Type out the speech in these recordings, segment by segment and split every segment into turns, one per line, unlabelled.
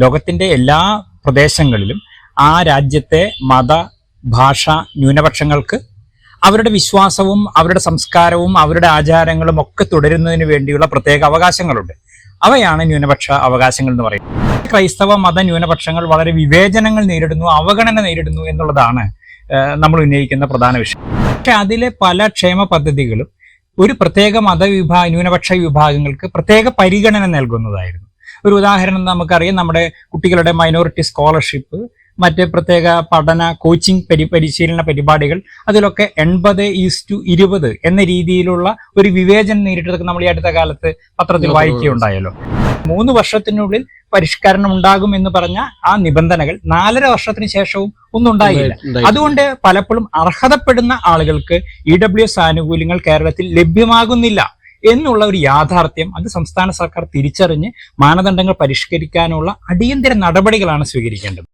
ലോകത്തിന്റെ എല്ലാ പ്രദേശങ്ങളിലും ആ രാജ്യത്തെ മത ഭാഷ ന്യൂനപക്ഷങ്ങൾക്ക് അവരുടെ വിശ്വാസവും അവരുടെ സംസ്കാരവും അവരുടെ ആചാരങ്ങളും ഒക്കെ തുടരുന്നതിന് വേണ്ടിയുള്ള പ്രത്യേക അവകാശങ്ങളുണ്ട്. അവയാണ് ന്യൂനപക്ഷ അവകാശങ്ങൾ എന്ന് പറയുന്നത്. ക്രൈസ്തവ മത ന്യൂനപക്ഷങ്ങൾ വളരെ വിവേചനങ്ങൾ നേരിടുന്നു അവഗണന നേരിടുന്നു എന്നുള്ളതാണ് നമ്മൾ ഉന്നയിക്കുന്ന പ്രധാന വിഷയം. പക്ഷെ അതിലെ പല ക്ഷേമ പദ്ധതികളും ഒരു പ്രത്യേക മതവിഭാഗ ന്യൂനപക്ഷ വിഭാഗങ്ങൾക്ക് പ്രത്യേക പരിഗണന നൽകുന്നതായിരുന്നു. ഒരു ഉദാഹരണം നമുക്കറിയാം. നമ്മുടെ കുട്ടികളുടെ മൈനോറിറ്റി സ്കോളർഷിപ്പ് മറ്റ് പ്രത്യേക പഠന കോച്ചിങ് പരി പരിശീലന പരിപാടികൾ അതിലൊക്കെ എൺപത് ഈസ് ടു ഇരുപത് എന്ന രീതിയിലുള്ള ഒരു വിവേചനം നേരിട്ടതൊക്കെ നമ്മൾ ഈ അടുത്ത കാലത്ത് പത്രത്തിൽ വായിക്കുകയുണ്ടായല്ലോ. മൂന്ന് വർഷത്തിനുള്ളിൽ പരിഷ്കരണം ഉണ്ടാകും എന്ന് പറഞ്ഞ ആ നിബന്ധനകൾ നാലര വർഷത്തിന് ശേഷവും ഒന്നും ഉണ്ടായില്ല. അതുകൊണ്ട് പലപ്പോഴും അർഹതപ്പെടുന്ന ആളുകൾക്ക് ഇ ഡബ്ല്യു എസ് ആനുകൂല്യങ്ങൾ കേരളത്തിൽ ലഭ്യമാകുന്നില്ല. എന്നുള്ള ഒരു യാഥാർത്ഥ്യം അത് സംസ്ഥാന സർക്കാർ തിരിച്ചറിഞ്ഞ് മാനദണ്ഡങ്ങൾ പരിഷ്കരിക്കാനുള്ള അടിയന്തര നടപടികളാണ് സ്വീകരിക്കേണ്ടത്.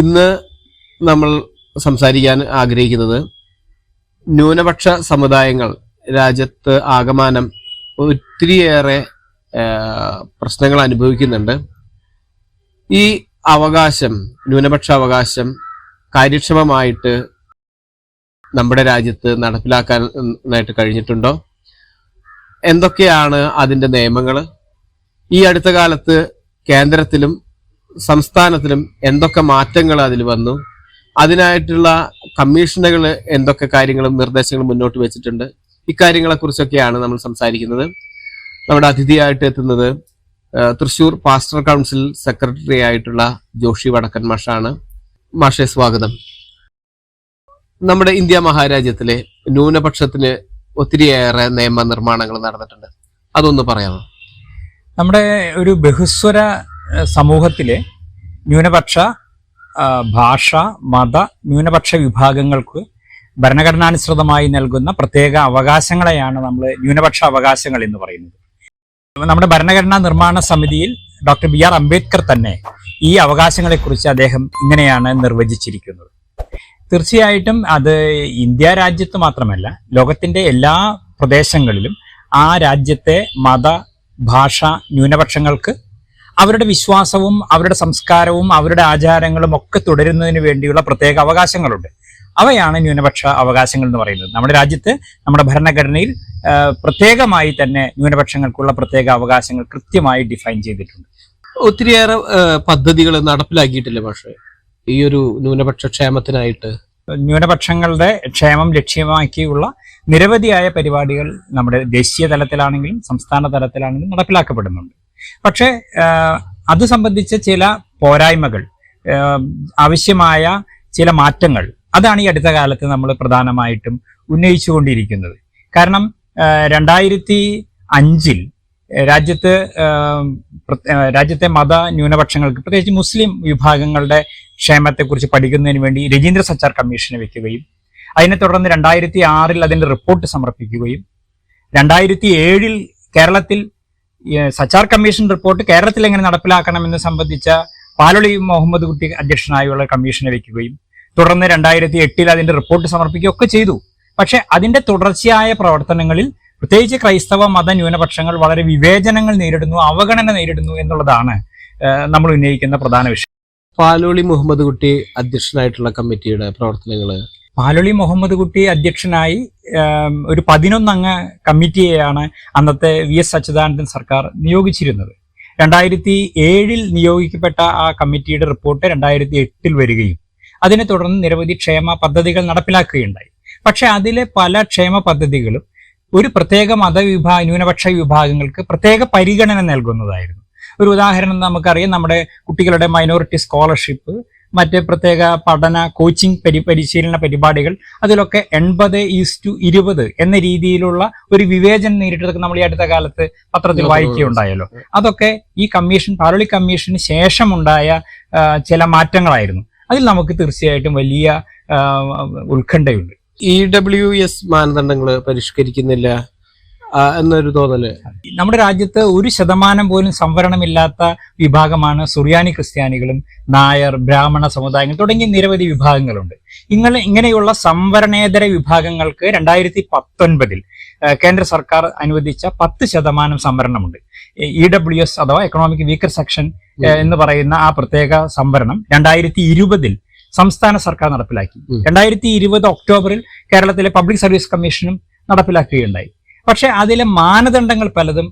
ഇന്ന് നമ്മൾ സംസാരിക്കാൻ ആഗ്രഹിക്കുന്നത് ന്യൂനപക്ഷ സമുദായങ്ങൾ രാജ്യത്ത് ആകമാനം ഒത്തിരിയേറെ പ്രശ്നങ്ങൾ അനുഭവിക്കുന്നുണ്ട്. ഈ അവകാശം ന്യൂനപക്ഷ അവകാശം കാര്യക്ഷമമായിട്ട് നമ്മുടെ രാജ്യത്ത് നടപ്പിലാക്കാനായിട്ട് കഴിഞ്ഞിട്ടുണ്ടോ? എന്തൊക്കെയാണ് അതിന്റെ നിയമങ്ങൾ ഈ അടുത്ത കാലത്ത് കേന്ദ്രത്തിലും സംസ്ഥാനത്തിലും എന്തൊക്കെ മാറ്റങ്ങൾ അതിൽ വന്നു? അതിനായിട്ടുള്ള കമ്മീഷനുകൾ എന്തൊക്കെ കാര്യങ്ങളും നിർദ്ദേശങ്ങളും മുന്നോട്ട് വെച്ചിട്ടുണ്ട്? ഇക്കാര്യങ്ങളെക്കുറിച്ചൊക്കെയാണ് നമ്മൾ സംസാരിക്കുന്നത്. നമ്മുടെ അതിഥിയായിട്ട് എത്തുന്നത് തൃശൂർ പാസ്റ്റർ കൗൺസിൽ സെക്രട്ടറി ആയിട്ടുള്ള ജോഷി വടക്കൻ മാഷാണ്. മാഷെ സ്വാഗതം. നമ്മുടെ ഇന്ത്യ മഹാരാജ്യത്തിലെ ന്യൂനപക്ഷത്തിന് ഒത്തിരിയേറെ നിയമനിർമ്മാണങ്ങൾ നടന്നിട്ടുണ്ട്. അതൊന്ന് പറയാമോ?
നമ്മുടെ ഒരു ബഹുസ്വര സമൂഹത്തിലെ ന്യൂനപക്ഷ ഭാഷ മത ന്യൂനപക്ഷ വിഭാഗങ്ങൾക്ക് ഭരണഘടനാനുസൃതമായി നൽകുന്ന പ്രത്യേക അവകാശങ്ങളെയാണ് നമ്മൾ ന്യൂനപക്ഷ അവകാശങ്ങൾ എന്ന് പറയുന്നത്. നമ്മുടെ ഭരണഘടനാ നിർമ്മാണ സമിതിയിൽ ഡോക്ടർ ബി ആർ അംബേദ്കർ തന്നെ ഈ അവകാശങ്ങളെക്കുറിച്ച് അദ്ദേഹം ഇങ്ങനെയാണ് നിർവചിച്ചിരിക്കുന്നത്. തീർച്ചയായിട്ടും അത് ഇന്ത്യ രാജ്യത്ത് മാത്രമല്ല ലോകത്തിന്റെ എല്ലാ പ്രദേശങ്ങളിലും ആ രാജ്യത്തെ മത ഭാഷ ന്യൂനപക്ഷങ്ങൾക്ക് അവരുടെ വിശ്വാസവും അവരുടെ സംസ്കാരവും അവരുടെ ആചാരങ്ങളും ഒക്കെ തുടരുന്നതിന് വേണ്ടിയുള്ള പ്രത്യേക അവകാശങ്ങളുണ്ട്. അവയാണ് ന്യൂനപക്ഷ അവകാശങ്ങൾ എന്ന് പറയുന്നത്. നമ്മുടെ രാജ്യത്ത് നമ്മുടെ ഭരണഘടനയിൽ പ്രത്യേകമായി തന്നെ ന്യൂനപക്ഷങ്ങൾക്കുള്ള പ്രത്യേക അവകാശങ്ങൾ കൃത്യമായി ഡിഫൈൻ ചെയ്തിട്ടുണ്ട്.
ഒത്തിരിയേറെ പദ്ധതികൾ നടപ്പിലാക്കിയിട്ടില്ല പക്ഷേ ഈ ഒരു ന്യൂനപക്ഷ ക്ഷേമത്തിനായിട്ട്?
ന്യൂനപക്ഷങ്ങളുടെ ക്ഷേമം ലക്ഷ്യമാക്കിയുള്ള നിരവധിയായ പരിപാടികൾ നമ്മുടെ ദേശീയ തലത്തിലാണെങ്കിലും സംസ്ഥാന തലത്തിലാണെങ്കിലും നടപ്പിലാക്കപ്പെടുന്നുണ്ട്. പക്ഷേ അത് സംബന്ധിച്ച ചില പോരായ്മകൾ ആവശ്യമായ ചില മാറ്റങ്ങൾ അതാണ് ഈ അടുത്ത കാലത്ത് നമ്മൾ പ്രധാനമായിട്ടും ഉന്നയിച്ചുകൊണ്ടിരിക്കുന്നത്. കാരണം രണ്ടായിരത്തി അഞ്ചിൽ രാജ്യത്ത് രാജ്യത്തെ മത ന്യൂനപക്ഷങ്ങൾക്ക് പ്രത്യേകിച്ച് മുസ്ലിം വിഭാഗങ്ങളുടെ ക്ഷേമത്തെക്കുറിച്ച് പഠിക്കുന്നതിന് വേണ്ടി രജീന്ദ്ര സച്ചാർ കമ്മീഷനെ വെക്കുകയും അതിനെ തുടർന്ന് രണ്ടായിരത്തി ആറിൽ അതിന്റെ റിപ്പോർട്ട് സമർപ്പിക്കുകയും രണ്ടായിരത്തി ഏഴിൽ കേരളത്തിൽ സച്ചാർ കമ്മീഷൻ റിപ്പോർട്ട് കേരളത്തിൽ എങ്ങനെ നടപ്പിലാക്കണമെന്ന് സംബന്ധിച്ച പാലൊളി മുഹമ്മദ് കുട്ടി അധ്യക്ഷനായുള്ള കമ്മീഷനെ വെക്കുകയും തുടർന്ന് രണ്ടായിരത്തി എട്ടിൽ അതിന്റെ റിപ്പോർട്ട് സമർപ്പിക്കുകയൊക്കെ ചെയ്തു. പക്ഷെ അതിന്റെ തുടർച്ചയായ പ്രവർത്തനങ്ങളിൽ പ്രത്യേകിച്ച് ക്രൈസ്തവ മത ന്യൂനപക്ഷങ്ങൾ വളരെ വിവേചനങ്ങൾ നേരിടുന്നു അവഗണന നേരിടുന്നു എന്നുള്ളതാണ് നമ്മൾ ഉന്നയിക്കുന്ന പ്രധാന വിഷയം.
പാലോളി മുഹമ്മദ് കുട്ടി അധ്യക്ഷനായിട്ടുള്ള കമ്മിറ്റിയുടെ പ്രവർത്തനങ്ങൾ
പാലോളി മുഹമ്മദ് കുട്ടി അധ്യക്ഷനായി ഒരു പതിനൊന്നംഗ കമ്മിറ്റിയെയാണ് അന്നത്തെ വി എസ് അച്യുതാനന്ദൻ സർക്കാർ നിയോഗിച്ചിരുന്നത്. രണ്ടായിരത്തി ഏഴിൽ നിയോഗിക്കപ്പെട്ട ആ കമ്മിറ്റിയുടെ റിപ്പോർട്ട് രണ്ടായിരത്തി എട്ടിൽ വരികയും അതിനെ തുടർന്ന് നിരവധി ക്ഷേമ പദ്ധതികൾ നടപ്പിലാക്കുകയുണ്ടായി. പക്ഷെ അതിലെ പല ക്ഷേമ പദ്ധതികളും ഒരു പ്രത്യേക മതവിഭാ ന്യൂനപക്ഷ വിഭാഗങ്ങൾക്ക് പ്രത്യേക പരിഗണന നൽകുന്നതായിരുന്നു. ഒരു ഉദാഹരണം നമുക്കറിയാം. നമ്മുടെ കുട്ടികളുടെ മൈനോറിറ്റി സ്കോളർഷിപ്പ് മറ്റ് പ്രത്യേക പഠന കോച്ചിങ് പരി പരിശീലന പരിപാടികൾ അതിലൊക്കെ എൺപത് ഈസ് ടു ഇരുപത് എന്ന രീതിയിലുള്ള ഒരു വിവേചനം നേരിട്ടതൊക്കെ നമ്മൾ ഈ അടുത്ത കാലത്ത് പത്രത്തിൽ വായിക്കുകയുണ്ടായല്ലോ. അതൊക്കെ ഈ കമ്മീഷൻ പാലോളി കമ്മീഷന് ശേഷമുണ്ടായ ചില മാറ്റങ്ങളായിരുന്നു. അതിൽ നമുക്ക് തീർച്ചയായിട്ടും വലിയ ഉത്കണ്ഠയുണ്ട്.
ഇ ഡബ്ല്യു എസ് മാനദണ്ഡങ്ങൾ പരിഷ്കരിക്കുന്നില്ല. എന്നൊരു തോന്നൽ.
നമ്മുടെ രാജ്യത്ത് ഒരു ശതമാനം പോലും സംവരണമില്ലാത്ത വിഭാഗമാണ് സുറിയാനി ക്രിസ്ത്യാനികളും നായർ ബ്രാഹ്മണ സമുദായങ്ങൾ തുടങ്ങിയ നിരവധി വിഭാഗങ്ങളുണ്ട്. ഇങ്ങനെ ഇങ്ങനെയുള്ള സംവരണേതര വിഭാഗങ്ങൾക്ക് രണ്ടായിരത്തി പത്തൊൻപതിൽ കേന്ദ്ര സർക്കാർ അനുവദിച്ച പത്ത് ശതമാനം സംവരണമുണ്ട്. ഇ ഡബ്ല്യു എസ് അഥവാ എക്കണോമിക് വീക്കർ സെക്ഷൻ എന്ന് പറയുന്ന ആ പ്രത്യേക സംവരണം രണ്ടായിരത്തി ഇരുപതിൽ സംസ്ഥാന സർക്കാർ നടപ്പിലാക്കി. രണ്ടായിരത്തി ഇരുപത് ഒക്ടോബറിൽ കേരളത്തിലെ പബ്ലിക് സർവീസ് കമ്മീഷനും നടപ്പിലാക്കുകയുണ്ടായി. പക്ഷെ അതിലെ മാനദണ്ഡങ്ങൾ പലതും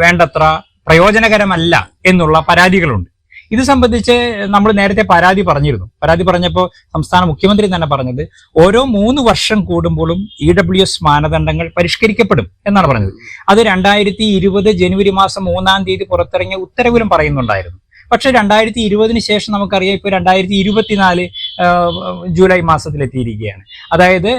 വേണ്ടത്ര പ്രയോജനകരമല്ല എന്നുള്ള പരാതികളുണ്ട്. ഇത് സംബന്ധിച്ച് നമ്മൾ നേരത്തെ പരാതി പറഞ്ഞിരുന്നു. പരാതി പറഞ്ഞപ്പോൾ സംസ്ഥാന മുഖ്യമന്ത്രി തന്നെ പറഞ്ഞത് ഓരോ മൂന്ന് വർഷം കൂടുമ്പോഴും ഇ ഡബ്ല്യു എസ് മാനദണ്ഡങ്ങൾ പരിഷ്കരിക്കപ്പെടും എന്നാണ് പറഞ്ഞത്. അത് രണ്ടായിരത്തി ഇരുപത് ജനുവരി മാസം മൂന്നാം തീയതി പുറത്തിറങ്ങിയ ഉത്തരവിലും പറയുന്നുണ്ടായിരുന്നു. പക്ഷെ രണ്ടായിരത്തി ഇരുപതിന് ശേഷം നമുക്കറിയാം ഇപ്പോൾ രണ്ടായിരത്തി ഇരുപത്തിനാല് ജൂലൈ മാസത്തിലെത്തിയിരിക്കുകയാണ്. അതായത്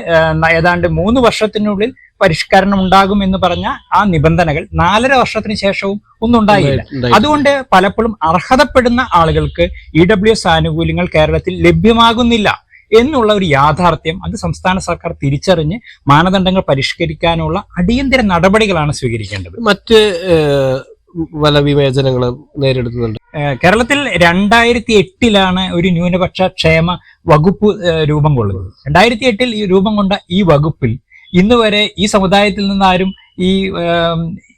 ഏതാണ്ട് മൂന്ന് വർഷത്തിനുള്ളിൽ പരിഷ്കരണം ഉണ്ടാകും എന്ന് പറഞ്ഞ ആ നിബന്ധനകൾ നാലര വർഷത്തിന് ശേഷവും ഒന്നും ഉണ്ടായില്ല. അതുകൊണ്ട് പലപ്പോഴും അർഹതപ്പെടുന്ന ആളുകൾക്ക് ഇ ഡബ്ല്യു എസ് ആനുകൂല്യങ്ങൾ കേരളത്തിൽ ലഭ്യമാകുന്നില്ല എന്നുള്ള ഒരു യാഥാർത്ഥ്യം അത് സംസ്ഥാന സർക്കാർ തിരിച്ചറിഞ്ഞ് മാനദണ്ഡങ്ങൾ പരിഷ്കരിക്കാനുള്ള അടിയന്തര നടപടികളാണ് സ്വീകരിക്കേണ്ടത്.
മറ്റ് വല വിവേചനങ്ങൾ നേരിടുന്നുണ്ട്.
കേരളത്തിൽ രണ്ടായിരത്തി എട്ടിലാണ് ഒരു ന്യൂനപക്ഷ ക്ഷേമ വകുപ്പ് രൂപം കൊള്ളുന്നത്. രണ്ടായിരത്തി എട്ടിൽ ഈ രൂപം കൊണ്ട ഈ വകുപ്പിൽ ഇന്ന് വരെ ഈ സമുദായത്തിൽ നിന്നാരും ഈ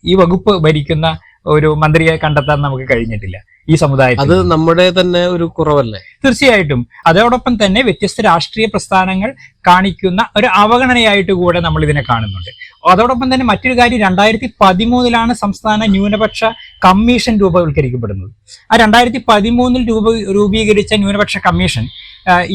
ഈ വകുപ്പ് ഭരിക്കുന്ന ഒരു മന്ത്രിയെ കണ്ടെത്താൻ നമുക്ക് കഴിഞ്ഞിട്ടില്ല ഈ സമുദായത്തിൽ
അത് നമ്മുടെ തന്നെ ഒരു കുറവല്ലേ?
തീർച്ചയായിട്ടും. അതോടൊപ്പം തന്നെ വ്യത്യസ്ത രാഷ്ട്രീയ പ്രസ്ഥാനങ്ങൾ കാണിക്കുന്ന ഒരു അവഗണനയായിട്ട് കൂടെ നമ്മൾ ഇതിനെ കാണുന്നുണ്ട്. അതോടൊപ്പം തന്നെ മറ്റൊരു കാര്യം രണ്ടായിരത്തി പതിമൂന്നിലാണ് സംസ്ഥാന ന്യൂനപക്ഷ കമ്മീഷൻ രൂപവൽക്കരിക്കപ്പെടുന്നത്. ആ രണ്ടായിരത്തി പതിമൂന്നിൽ രൂപ രൂപീകരിച്ച ന്യൂനപക്ഷ കമ്മീഷൻ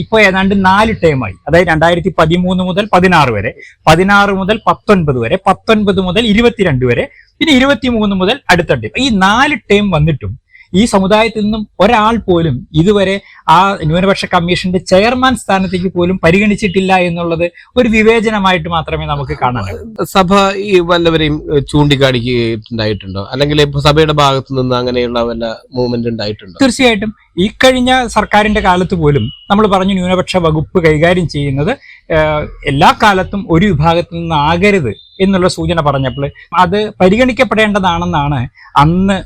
ഇപ്പോൾ ഏതാണ്ട് നാല് ടേമായി. അതായത് രണ്ടായിരത്തി പതിമൂന്ന് മുതൽ പതിനാറ് വരെ പതിനാറ് മുതൽ പത്തൊൻപത് വരെ പത്തൊൻപത് മുതൽ ഇരുപത്തിരണ്ട് വരെ പിന്നെ ഇരുപത്തിമൂന്ന് മുതൽ അടുത്ത ടേം ഈ നാല് ടേം വന്നിട്ടും ഈ സമുദായത്തിൽ നിന്നും ഒരാൾ പോലും ഇതുവരെ ആ ന്യൂനപക്ഷ കമ്മീഷന്റെ ചെയർമാൻ സ്ഥാനത്തേക്ക് പോലും പരിഗണിച്ചിട്ടില്ല എന്നുള്ളത് ഒരു വിവേചനമായിട്ട് മാത്രമേ നമുക്ക് കാണാൻ
സഭ ഈ വല്ലവരെയും ചൂണ്ടിക്കാണിക്കുന്നുണ്ടായിട്ടുണ്ടോ ചൂണ്ടിക്കാണിക്കുകയുണ്ടായിട്ടുണ്ടോ? അല്ലെങ്കിൽ സഭയുടെ ഭാഗത്തു നിന്ന് അങ്ങനെയുള്ള വല്ല മൂവ്മെന്റ് ഉണ്ടായിട്ടുണ്ടോ?
തീർച്ചയായിട്ടും ഈ കഴിഞ്ഞ സർക്കാരിന്റെ കാലത്ത് പോലും നമ്മൾ പറഞ്ഞു ന്യൂനപക്ഷ വകുപ്പ് കൈകാര്യം ചെയ്യുന്നത് എല്ലാ കാലത്തും ഒരു വിഭാഗത്തിൽ നിന്ന് ആകരുത് എന്നുള്ള സൂചന പറഞ്ഞപ്പോൾ അത് പരിഗണിക്കപ്പെടേണ്ടതാണെന്നാണ് അന്ന്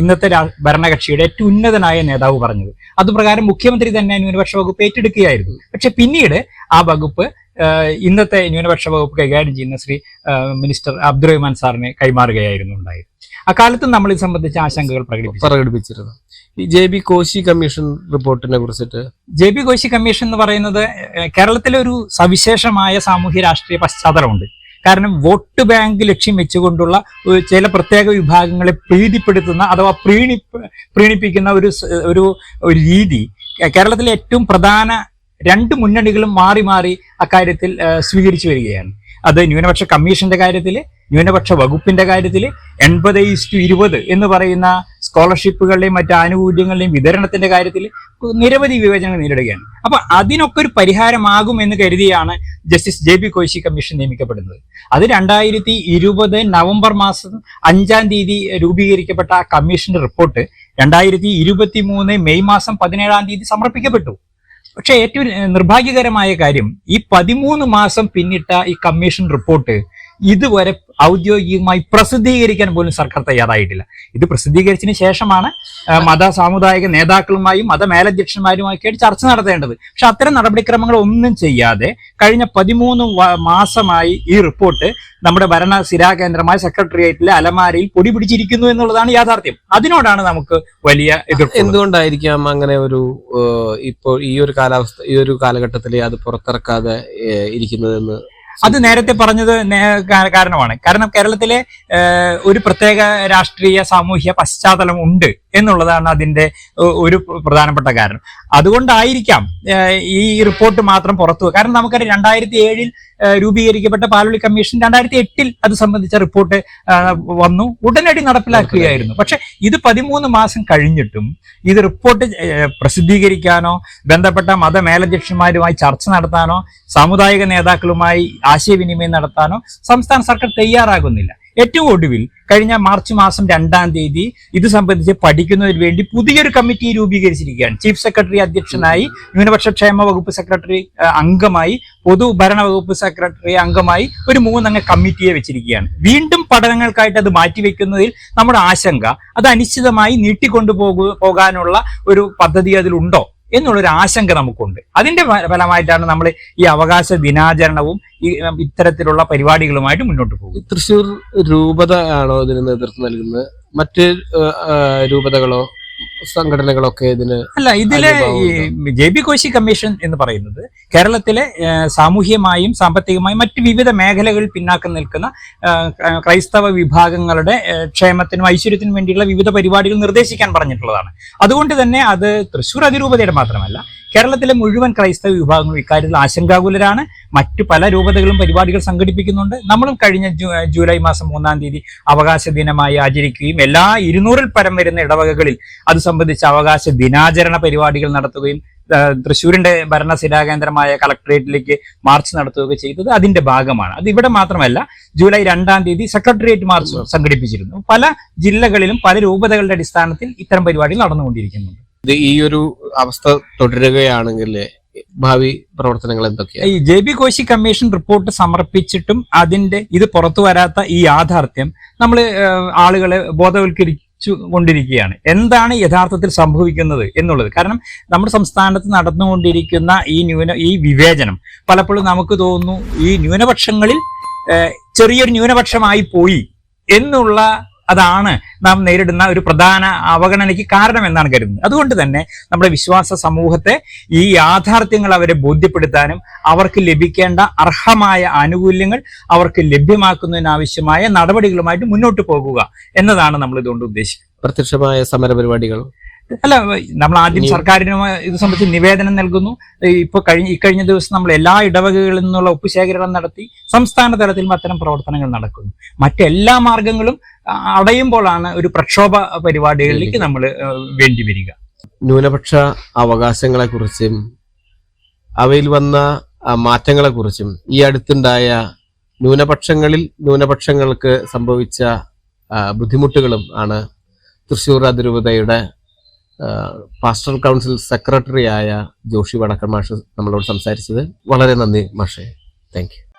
ഇന്നത്തെ ഭരണകക്ഷിയുടെ ഏറ്റവും ഉന്നതനായ നേതാവ് പറഞ്ഞത്. അതുപ്രകാരം മുഖ്യമന്ത്രി തന്നെ ന്യൂനപക്ഷ വകുപ്പ് ഏറ്റെടുക്കുകയായിരുന്നു. പക്ഷെ പിന്നീട് ആ വകുപ്പ് ഇന്നത്തെ ന്യൂനപക്ഷ വകുപ്പ് കൈകാര്യം ചെയ്യുന്ന ശ്രീ മിനിസ്റ്റർ അബ്ദുറഹ്മാൻ സാറിനെ കൈമാറുകയായിരുന്നു ഉണ്ടായത്. അക്കാലത്തും നമ്മൾ ഇത് സംബന്ധിച്ച ആശങ്കകൾ പ്രകടിപ്പിച്ചു.
പ്രകടിപ്പിച്ചിരുന്നു. ഈ ജെ ബി കോശി കമ്മീഷൻ റിപ്പോർട്ടിനെ കുറിച്ചിട്ട്
ജെ ബി കോശി കമ്മീഷൻ എന്ന് പറയുന്നത് കേരളത്തിലെ ഒരു സവിശേഷമായ സാമൂഹ്യ രാഷ്ട്രീയ പശ്ചാത്തലമുണ്ട്. കാരണം വോട്ട് ബാങ്ക് ലക്ഷ്യം വെച്ചുകൊണ്ടുള്ള ചില പ്രത്യേക വിഭാഗങ്ങളെ പ്രീതിപ്പെടുത്തുന്ന അഥവാ പ്രീണി പ്രീണിപ്പിക്കുന്ന ഒരു ഒരു ഒരു രീതി കേരളത്തിലെ ഏറ്റവും പ്രധാന രണ്ട് മുന്നണികളും മാറി മാറി അക്കാര്യത്തിൽ സ്വീകരിച്ചു വരികയാണ്. അത് ന്യൂനപക്ഷ കമ്മീഷന്റെ കാര്യത്തിൽ ന്യൂനപക്ഷ വകുപ്പിന്റെ കാര്യത്തിൽ എൺപത് ഇസ്റ്റു ഇരുപത് എന്ന് പറയുന്ന സ്കോളർഷിപ്പുകളുടെയും മറ്റു ആനുകൂല്യങ്ങളുടെയും വിതരണത്തിന്റെ കാര്യത്തിൽ നിരവധി വിവേചനങ്ങൾ നേരിടുകയാണ്. അപ്പൊ അതിനൊക്കെ ഒരു പരിഹാരമാകും എന്ന് കരുതിയാണ് justice J B Koshy commission നിയമിക്കപ്പെടുന്നത്. അത് രണ്ടായിരത്തി ഇരുപത് നവംബർ മാസം അഞ്ചാം തീയതി രൂപീകരിക്കപ്പെട്ട ആ കമ്മീഷന്റെ റിപ്പോർട്ട് രണ്ടായിരത്തി ഇരുപത്തി മൂന്ന് മെയ് മാസം പതിനേഴാം തീയതി സമർപ്പിക്കപ്പെട്ടു. പക്ഷേ ഏറ്റവും നിർഭാഗ്യകരമായ കാര്യം ഈ പതിമൂന്ന് മാസം പിന്നിട്ട ഈ കമ്മീഷൻ റിപ്പോർട്ട് ഇതുവരെ ഔദ്യോഗികമായി പ്രസിദ്ധീകരിക്കാൻ പോലും സർക്കാർ തയ്യാറായിട്ടില്ല. ഇത് പ്രസിദ്ധീകരിച്ചതിന് ശേഷമാണ് മത സാമുദായിക നേതാക്കളുമായും മത മേലധ്യക്ഷന്മാരുമൊക്കെ ചർച്ച നടത്തേണ്ടത്. പക്ഷെ അത്തരം നടപടിക്രമങ്ങൾ ഒന്നും ചെയ്യാതെ കഴിഞ്ഞ പതിമൂന്ന് മാസമായി ഈ റിപ്പോർട്ട് നമ്മുടെ ഭരണ സ്ഥിരാ കേന്ദ്രമായ സെക്രട്ടേറിയറ്റിലെ അലമാരയിൽ പൊടി പിടിച്ചിരിക്കുന്നു എന്നുള്ളതാണ് യാഥാർത്ഥ്യം. അതിനോടാണ് നമുക്ക് വലിയ എതിർപ്പ്
എന്തുകൊണ്ടായിരിക്കാം അങ്ങനെ ഒരു ഇപ്പോൾ ഈ ഒരു കാലാവസ്ഥ ഈ ഒരു കാലഘട്ടത്തിൽ അത് പുറത്തിറക്കാതെ ഇരിക്കുന്നതെന്ന്
അത് നേരത്തെ പറഞ്ഞത് കാരണമാണ്. കാരണം കേരളത്തിലെ ഒരു പ്രത്യേക രാഷ്ട്രീയ സാമൂഹ്യ പശ്ചാത്തലം ഉണ്ട് എന്നുള്ളതാണ് അതിന്റെ ഒരു പ്രധാനപ്പെട്ട കാരണം. അതുകൊണ്ടായിരിക്കാം ഈ റിപ്പോർട്ട് മാത്രം പുറത്തു കാരണം നമുക്കറിയാം രണ്ടായിരത്തി ഏഴിൽ രൂപീകരിക്കപ്പെട്ട പാലൊളി കമ്മീഷൻ രണ്ടായിരത്തി എട്ടിൽ അത് സംബന്ധിച്ച റിപ്പോർട്ട് വന്നു. ഉടനടി നടപ്പിലാക്കുകയായിരുന്നു. പക്ഷെ ഇത് പതിമൂന്ന് മാസം കഴിഞ്ഞിട്ടും ഇത് റിപ്പോർട്ട് പ്രസിദ്ധീകരിക്കാനോ ബന്ധപ്പെട്ട മത മേലധ്യക്ഷന്മാരുമായി ചർച്ച നടത്താനോ സാമുദായിക നേതാക്കളുമായി ആശയവിനിമയം നടത്താനോ സംസ്ഥാന സർക്കാർ തയ്യാറാകുന്നില്ല. ഏറ്റവും ഒടുവിൽ കഴിഞ്ഞ മാർച്ച് മാസം രണ്ടാം തീയതി ഇത് സംബന്ധിച്ച് പഠിക്കുന്നതിന് വേണ്ടി പുതിയൊരു കമ്മിറ്റി രൂപീകരിച്ചിരിക്കുകയാണ്. ചീഫ് സെക്രട്ടറി അധ്യക്ഷനായി ന്യൂനപക്ഷ ക്ഷേമ വകുപ്പ് സെക്രട്ടറി അംഗമായി അംഗമായി പൊതുഭരണ വകുപ്പ് സെക്രട്ടറി അംഗമായി ഒരു മൂന്നംഗ കമ്മിറ്റിയെ വെച്ചിരിക്കുകയാണ്. വീണ്ടും പഠനങ്ങൾക്കായിട്ട് അത് മാറ്റിവെക്കുന്നതിൽ നമ്മുടെ ആശങ്ക അത് അനിശ്ചിതമായി നീട്ടിക്കൊണ്ടു പോകു പോകാനുള്ള ഒരു പദ്ധതി അതിലുണ്ടോ? എന്നുള്ളൊരു ആശങ്ക നമുക്കുണ്ട്. അതിന്റെ ഫലമായിട്ടാണ് നമ്മൾ ഈ അവകാശ ദിനാചരണവും ഈ ഇത്തരത്തിലുള്ള പരിപാടികളുമായിട്ട് മുന്നോട്ട് പോകുന്നത്.
തൃശൂർ രൂപത ആണോ ഇതിന് നേതൃത്വം നൽകുന്നത്? മറ്റ് രൂപതകളോ? സംഘടനകളോ ഒക്കെ ഇതിന്
അല്ല ഇതിലെ ജെ ബി കോശി കമ്മീഷൻ എന്ന് പറയുന്നത് കേരളത്തിലെ സാമൂഹ്യമായും സാമ്പത്തികമായും മറ്റ് വിവിധ മേഖലകളിൽ പിന്നാക്കം നിൽക്കുന്ന ക്രൈസ്തവ വിഭാഗങ്ങളുടെ ക്ഷേമത്തിനും ഐശ്വര്യത്തിനും വേണ്ടിയുള്ള വിവിധ പരിപാടികൾ നിർദ്ദേശിക്കാൻ പറഞ്ഞിട്ടുള്ളതാണ്. അതുകൊണ്ട് തന്നെ അത് തൃശ്ശൂർ അതിരൂപതയുടെ മാത്രമല്ല കേരളത്തിലെ മുഴുവൻ ക്രൈസ്തവ വിഭാഗങ്ങളും ഇക്കാര്യത്തിൽ ആശങ്കാകുലരാണ്. മറ്റു പല രൂപതകളും പരിപാടികൾ സംഘടിപ്പിക്കുന്നുണ്ട്. നമ്മളും കഴിഞ്ഞ ജൂലൈ മാസം മൂന്നാം തീയതി അവകാശ ദിനമായി ആചരിക്കുകയും എല്ലാ ഇരുന്നൂറിൽ പരം വരുന്ന ഇടവകകളിൽ അത് സംബന്ധിച്ച് അവകാശ ദിനാചരണ പരിപാടികൾ നടത്തുകയും തൃശ്ശൂരിന്റെ ഭരണസിരാ കേന്ദ്രമായ കളക്ടറേറ്റിലേക്ക് മാർച്ച് നടത്തുകയൊക്കെ ചെയ്തത് അതിന്റെ ഭാഗമാണ്. അത് ഇവിടെ മാത്രമല്ല ജൂലൈ രണ്ടാം തീയതി സെക്രട്ടേറിയറ്റ് മാർച്ച് സംഘടിപ്പിച്ചിരുന്നു. പല ജില്ലകളിലും പല രൂപതകളുടെ അടിസ്ഥാനത്തിൽ ഇത്തരം പരിപാടികൾ നടന്നുകൊണ്ടിരിക്കുന്നുണ്ട്.
ഇത് ഈ ഒരു അവസ്ഥ തുടരുകയാണെങ്കിൽ ഭാവി പ്രവർത്തനങ്ങൾ എന്തൊക്കെയാണ്?
ഈ J B Koshy commission report സമർപ്പിച്ചിട്ടും അതിന്റെ ഇത് പുറത്തു വരാത്ത ഈ യാഥാർത്ഥ്യം നമ്മൾ ആളുകളെ ബോധവൽക്കരിച്ചു കൊണ്ടിരിക്കുകയാണ്. എന്താണ് യഥാർത്ഥത്തിൽ സംഭവിക്കുന്നത് എന്നുള്ളത്? കാരണം നമ്മുടെ സംസ്ഥാനത്ത് നടന്നുകൊണ്ടിരിക്കുന്ന ഈ ന്യൂന ഈ വിവേചനം പലപ്പോഴും നമുക്ക് തോന്നുന്നു ഈ ന്യൂനപക്ഷങ്ങളിൽ ചെറിയൊരു ന്യൂനപക്ഷമായി പോയി എന്നുള്ള അതാണ് നാം നേരിടുന്ന ഒരു പ്രധാന അവഗണനയ്ക്ക് കാരണം എന്നാണ് കരുതുന്നത്. അതുകൊണ്ട് തന്നെ നമ്മുടെ വിശ്വാസ സമൂഹത്തെ ഈ യാഥാർത്ഥ്യങ്ങൾ അവരെ ബോധ്യപ്പെടുത്താനും അവർക്ക് ലഭിക്കേണ്ട അർഹമായ ആനുകൂല്യങ്ങൾ അവർക്ക് ലഭ്യമാക്കുന്നതിനാവശ്യമായ നടപടികളുമായിട്ട് മുന്നോട്ട് പോകുക എന്നതാണ് നമ്മൾ ഇതുകൊണ്ട് ഉദ്ദേശിക്കുന്നത്.
പ്രത്യക്ഷമായ സമര പരിപാടികൾ
അല്ല നമ്മൾ ആദ്യം സർക്കാരിന് ഇത് സംബന്ധിച്ച് നിവേദനം നൽകുന്നു. ഇപ്പൊ കഴിഞ്ഞ ഇക്കഴിഞ്ഞ ദിവസം നമ്മൾ എല്ലാ ഇടവകകളിൽ നിന്നുള്ള ഒപ്പുശേഖരണം നടത്തി സംസ്ഥാന തലത്തിൽ അത്തരം പ്രവർത്തനങ്ങൾ നടക്കുന്നു. മറ്റെല്ലാ മാർഗങ്ങളും അടയുമ്പോഴാണ് ഒരു പ്രക്ഷോഭ പരിപാടികളിലേക്ക് നമ്മൾ വേണ്ടി വരിക.
ന്യൂനപക്ഷ അവകാശങ്ങളെ കുറിച്ചും അവയിൽ വന്ന മാറ്റങ്ങളെ കുറിച്ചും ഈ അടുത്തുണ്ടായ ന്യൂനപക്ഷങ്ങളിൽ ന്യൂനപക്ഷങ്ങൾക്ക് സംഭവിച്ച ബുദ്ധിമുട്ടുകളും ആണ് തൃശൂർ അതിരൂപതയുടെ പാസ്റ്റർ കൗൺസിൽ സെക്രട്ടറി ആയ ജോഷി വടക്കൻ മാഷ് നമ്മളോട് സംസാരിച്ചത് വളരെ നന്ദി മാഷേ. താങ്ക്